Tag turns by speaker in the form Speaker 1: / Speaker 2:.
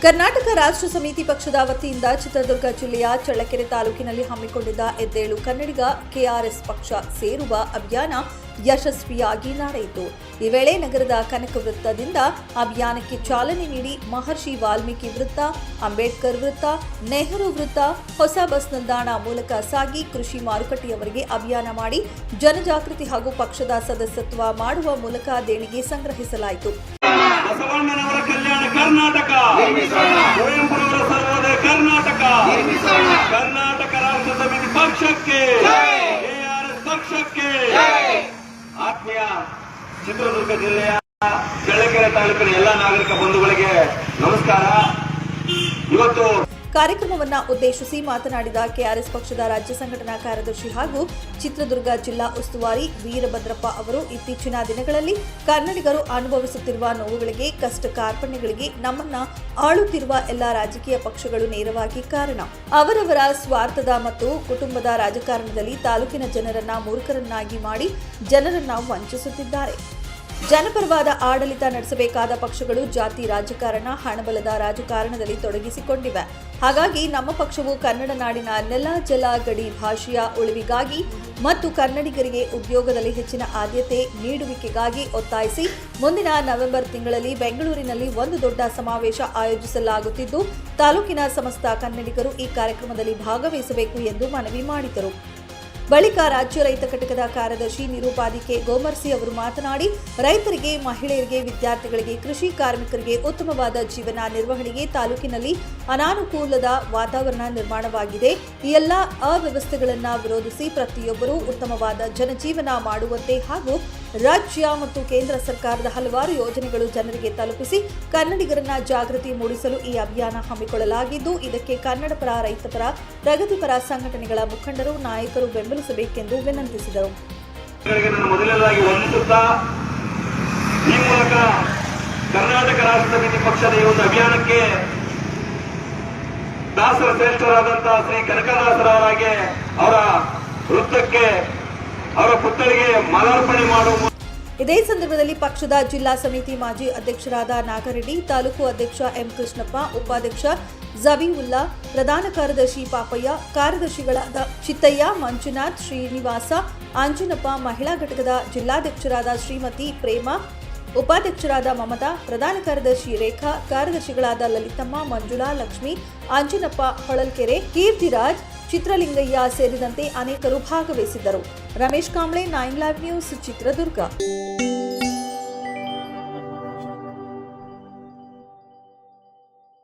Speaker 1: ಕರ್ನಾಟಕ ರಾಷ್ಟ್ರ ಸಮಿತಿ ಪಕ್ಷದ ವತಿಯಿಂದ ಚಿತ್ರದುರ್ಗ ಜಿಲ್ಲೆಯ ಚಳ್ಳಕೆರೆ ತಾಲೂಕಿನಲ್ಲಿ ಹಮ್ಮಿಕೊಂಡಿದ್ದ ಎದ್ದೇಳು ಕನ್ನಡಿಗ ಕೆಆರ್ಎಸ್ ಪಕ್ಷ ಸೇರುವ ಅಭಿಯಾನ ಯಶಸ್ವಿಯಾಗಿ ನಡೆಯಿತು ಈ ವೇಳೆ ನಗರದ ಕನಕ ವೃತ್ತದಿಂದ ಅಭಿಯಾನಕ್ಕೆ ಚಾಲನೆ ನೀಡಿ ಮಹರ್ಷಿ ವಾಲ್ಮೀಕಿ ವೃತ್ತ, ಅಂಬೇಡ್ಕರ್ ವೃತ್ತ, ನೆಹರು ವೃತ್ತ, ಹೊಸ ಬಸ್ ನಿಲ್ದಾಣ ಮೂಲಕ ಸಾಗಿ ಕೃಷಿ ಮಾರುಕಟ್ಟೆಯವರೆಗೆ ಅಭಿಯಾನ ಮಾಡಿ ಜನಜಾಗೃತಿ ಹಾಗೂ ಪಕ್ಷದ ಸದಸ್ಯತ್ವ ಮಾಡುವ ಮೂಲಕ ದೇಣಿಗೆ ಸಂಗ್ರಹಿಸಲಾಯಿತು.
Speaker 2: ಕರ್ನಾಟಕ ರಾಷ್ಟ್ರ ಸಮಿತಿ ಪಕ್ಷಕ್ಕೆ. ಪಕ್ಷಕ್ಕೆ ಆತ್ಮೀಯ ಚಿತ್ರದುರ್ಗ ಜಿಲ್ಲೆಯ ಚಳ್ಳಕೆರೆ ತಾಲೂಕಿನ ಎಲ್ಲ ನಾಗರಿಕ ಬಂಧುಗಳಿಗೆ ನಮಸ್ಕಾರ. ಇವತ್ತು
Speaker 1: ಕಾರ್ಯಕ್ರಮವನ್ನ ಉದ್ದೇಶಿಸಿ ಮಾತನಾಡಿದ ಕೆಆರ್ಎಸ್ ಪಕ್ಷದ ರಾಜ್ಯ ಸಂಘಟನಾ ಕಾರ್ಯದರ್ಶಿ ಹಾಗೂ ಚಿತ್ರದುರ್ಗ ಜಿಲ್ಲಾ ಉಸ್ತುವಾರಿ ವೀರಭದ್ರಪ್ಪ ಅವರು ಇತ್ತೀಚಿನ ದಿನಗಳಲ್ಲಿ ಕನ್ನಡಿಗರು ಅನುಭವಿಸುತ್ತಿರುವ ನೋವುಗಳಿಗೆ ಕಷ್ಟ ಕಾರ್ಪಣ್ಯಗಳಿಗೆ ನಮ್ಮನ್ನ ಆಳುತ್ತಿರುವ ಎಲ್ಲ ರಾಜಕೀಯ ಪಕ್ಷಗಳು ನೇರವಾಗಿ ಕಾರಣ. ಅವರವರ ಸ್ವಾರ್ಥದ ಮತ್ತು ಕುಟುಂಬದ ರಾಜಕಾರಣದಲ್ಲಿ ತಾಲೂಕಿನ ಜನರನ್ನ ಮೂರ್ಖರನ್ನಾಗಿ ಮಾಡಿ ಜನರನ್ನ ವಂಚಿಸುತ್ತಿದ್ದಾರೆ. ಜನಪರವಾದ ಆಡಳಿತ ನಡೆಸಬೇಕಾದ ಪಕ್ಷಗಳು ಜಾತಿ, ರಾಜಕಾರಣ, ಹಣಬಲದ ರಾಜಕಾರಣದಲ್ಲಿ ತೊಡಗಿಸಿಕೊಂಡಿವೆ. ಹಾಗಾಗಿ ನಮ್ಮ ಪಕ್ಷವು ಕನ್ನಡ ನಾಡಿನ ನೆಲ, ಜಲ, ಗಡಿ ಭಾಷೆಯ ಉಳಿವಿಗಾಗಿ ಮತ್ತು ಕನ್ನಡಿಗರಿಗೆ ಉದ್ಯೋಗದಲ್ಲಿ ಹೆಚ್ಚಿನ ಆದ್ಯತೆ ನೀಡುವಿಕೆಗಾಗಿ ಒತ್ತಾಯಿಸಿ ಮುಂದಿನ ನವೆಂಬರ್ ತಿಂಗಳಲ್ಲಿ ಬೆಂಗಳೂರಿನಲ್ಲಿ ಒಂದು ದೊಡ್ಡ ಸಮಾವೇಶ ಆಯೋಜಿಸಲಾಗುತ್ತಿದ್ದು, ತಾಲೂಕಿನ ಸಮಸ್ತ ಕನ್ನಡಿಗರು ಈ ಕಾರ್ಯಕ್ರಮದಲ್ಲಿ ಭಾಗವಹಿಸಬೇಕು ಎಂದು ಮನವಿ ಮಾಡಿದರು. ಬಳಿಕ ರಾಜ್ಯ ರೈತ ಘಟಕದ ಕಾರ್ಯದರ್ಶಿ ನಿರೂಪಾದಿ ಕೆ ಗೋಮರ್ಸಿ ಅವರು ಮಾತನಾಡಿ, ರೈತರಿಗೆ, ಮಹಿಳೆಯರಿಗೆ, ವಿದ್ಯಾರ್ಥಿಗಳಿಗೆ, ಕೃಷಿ ಕಾರ್ಮಿಕರಿಗೆ ಉತ್ತಮವಾದ ಜೀವನ ನಿರ್ವಹಣೆಗೆ ತಾಲೂಕಿನಲ್ಲಿ ಅನಾನುಕೂಲದ ವಾತಾವರಣ ನಿರ್ಮಾಣವಾಗಿದೆ. ಈ ಎಲ್ಲ ಅವ್ಯವಸ್ಥೆಗಳನ್ನು ವಿರೋಧಿಸಿ ಪ್ರತಿಯೊಬ್ಬರೂ ಉತ್ತಮವಾದ ಜನಜೀವನ ಮಾಡುವಂತೆ ಹಾಗೂ ರಾಜ್ಯ ಮತ್ತು ಕೇಂದ್ರ ಸರ್ಕಾರದ ಹಲವಾರು ಯೋಜನೆಗಳು ಜನರಿಗೆ ತಲುಪಿಸಿ ಕನ್ನಡಿಗರನ್ನ ಜಾಗೃತಿ ಮೂಡಿಸಲು ಈ ಅಭಿಯಾನ ಹಮ್ಮಿಕೊಳ್ಳಲಾಗಿದ್ದು, ಇದಕ್ಕೆ ಕನ್ನಡಪರ ರೈತಪರ ಪ್ರಗತಿಪರ ಸಂಘಟನೆಗಳ ಮುಖಂಡರು, ನಾಯಕರು ಬೆಂಬಲಿಸಬೇಕೆಂದು ವಿನಂತಿಸಿದರು.
Speaker 2: ಈ ಮೂಲಕ ಕರ್ನಾಟಕ ರಾಷ್ಟ್ರ ಸಮಿತಿ ಪಕ್ಷದ ಈ ಒಂದು ಅಭಿಯಾನಕ್ಕೆ ದಾಸರ ಶ್ರೇಷ್ಠರಾದಂತಹ ಶ್ರೀ ಕನಕದಾಸರವರಾಗೆ ಅವರ ವೃತ್ತಕ್ಕೆ ಮಾಲಾರ್ಪಣೆ ಮಾಡುವ
Speaker 1: ಇದೇ ಸಂದರ್ಭದಲ್ಲಿ ಪಕ್ಷದ ಜಿಲ್ಲಾ ಸಮಿತಿ ಮಾಜಿ ಅಧ್ಯಕ್ಷರಾದ ನಾಗರೆಡ್ಡಿ, ತಾಲೂಕು ಅಧ್ಯಕ್ಷ ಎಂ ಕೃಷ್ಣಪ್ಪ, ಉಪಾಧ್ಯಕ್ಷ ಜಬೀವುಲ್ಲಾ ಪ್ರಧಾನ ಕಾರ್ಯದರ್ಶಿ ಪಾಪಯ್ಯ, ಕಾರ್ಯದರ್ಶಿಗಳಾದ ಚಿತ್ತಯ್ಯ, ಮಂಜುನಾಥ್, ಶ್ರೀನಿವಾಸ ಅಂಜನಪ್ಪ ಮಹಿಳಾ ಘಟಕದ ಜಿಲ್ಲಾಧ್ಯಕ್ಷರಾದ ಶ್ರೀಮತಿ ಪ್ರೇಮ, ಉಪಾಧ್ಯಕ್ಷರಾದ ಮಮತಾ, ಪ್ರಧಾನ ಕಾರ್ಯದರ್ಶಿ ರೇಖಾ, ಕಾರ್ಯದರ್ಶಿಗಳಾದ ಲಲಿತಮ್ಮ, ಮಂಜುಳಾ, ಲಕ್ಷ್ಮಿ ಅಂಜನಪ್ಪ ಹೊಳಲ್ಕೆರೆ, ಕೀರ್ತಿರಾಜ್, ಚಿತ್ರಲಿಂಗಯ್ಯ ಸೇರಿದಂತೆ ಅನೇಕರು ಭಾಗವಹಿಸಿದ್ದರು. Ramesh Kamble nine live news Chitradurga.